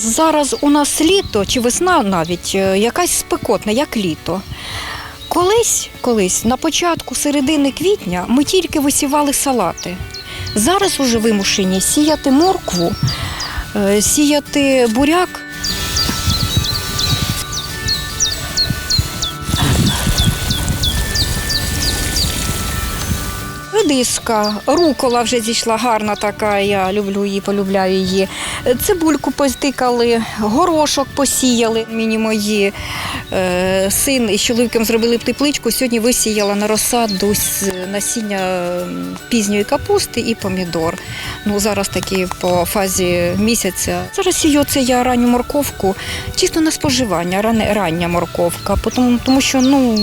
Зараз у нас літо чи весна навіть е, якась спекотна, як літо. Колись, колись, на початку середини квітня ми тільки висівали салати. Зараз уже вимушені сіяти моркву, е, сіяти буряк. Редиска, рукола вже зійшла гарна така, я люблю її, полюбляю її. Цибульку постикали, горошок посіяли. Мені мої е, син із чоловіком зробили тепличку. Сьогодні висіяла на розсаду насіння пізньої капусти і помідор. Ну, зараз такі по фазі місяця. Зараз сію це я ранню морковку, чисто на споживання, рання морковка, тому, тому що ну.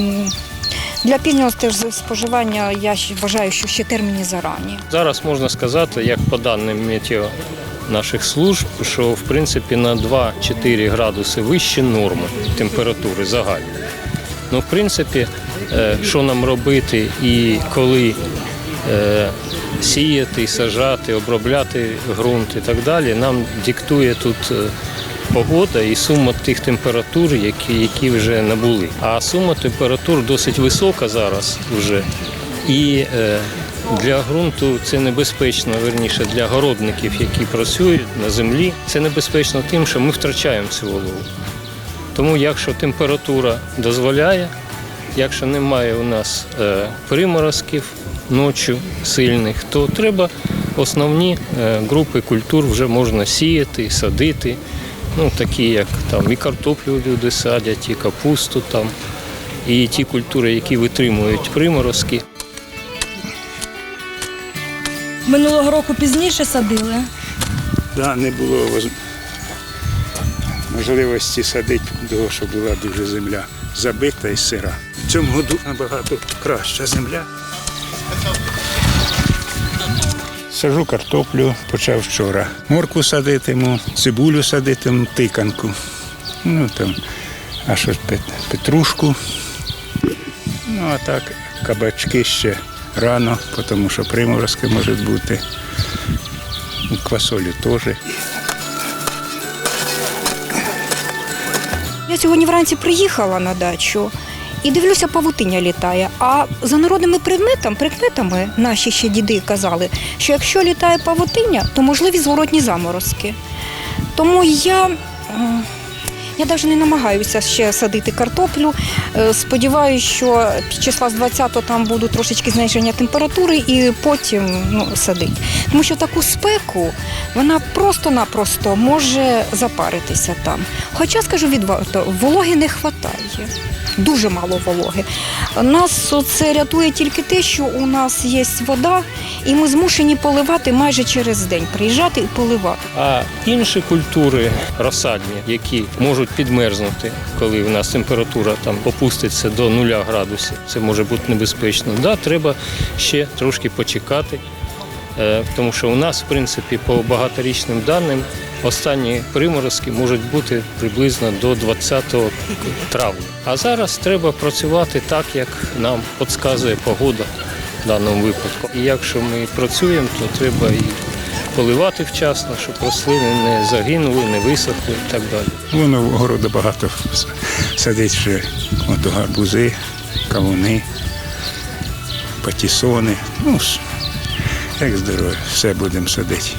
Для пільного споживання я вважаю, що ще терміни зарані. Зараз можна сказати, як по даним метео наших служб, що в принципі на 2-4 градуси вище норми температури загальної. Ну, в принципі, е, що нам робити і коли е, сіяти, сажати, обробляти ґрунт і так далі, нам диктує тут е, погода і сума тих температур, які, які вже набули. А сума температур досить висока зараз вже. І е, для ґрунту це небезпечно, верніше для городників, які працюють на землі. Це небезпечно тим, що ми втрачаємо цю вологу. Тому якщо температура дозволяє, якщо немає у нас е, приморозків ночі сильних, то треба основні е, групи культур вже можна сіяти, садити. Ну, такі як там і картоплю люди садять, і капусту там, і ті культури, які витримують приморозки. Минулого року пізніше садили. Да, не було можливості садити, тому що була дуже земля забита і сира. В цьому году набагато краща земля. Сажу картоплю, почав вчора. Морку садитиму, цибулю садитиму, тиканку. Ну там, а що ж, петрушку. Ну а так, кабачки ще рано, тому що приморозки можуть бути. Квасолю теж. Я сьогодні вранці приїхала на дачу і дивлюся, павутиня літає. А за народними предметами, предметами наші ще діди казали, що якщо літає павутиня, то можливі зворотні заморозки. Тому я. Я навіть не намагаюся ще садити картоплю. Е, Сподіваюся, що під числа з 20-го там будуть трошечки зниження температури і потім ну, садити. Тому що таку спеку вона просто-напросто може запаритися там. Хоча, скажу відверто, вологи не вистачає. Дуже мало вологи. Нас це рятує тільки те, що у нас є вода, і ми змушені поливати майже через день. Приїжджати і поливати. А інші культури розсадні, які можуть підмерзнути, коли в нас температура там опуститься до 0 градусів, це може бути небезпечно. Да, треба ще трошки почекати, е, тому що у нас, в принципі, по багаторічним даним, останні приморозки можуть бути приблизно до 20 травня. А зараз треба працювати так, як нам підказує погода в даному випадку. І якщо ми працюємо, то треба і поливати вчасно, щоб рослини не загинули, не висохли і так далі. Воно в городу багато садить ще от гарбузи, кавуни, патісони. Ну, як здоров'я, все будемо садити.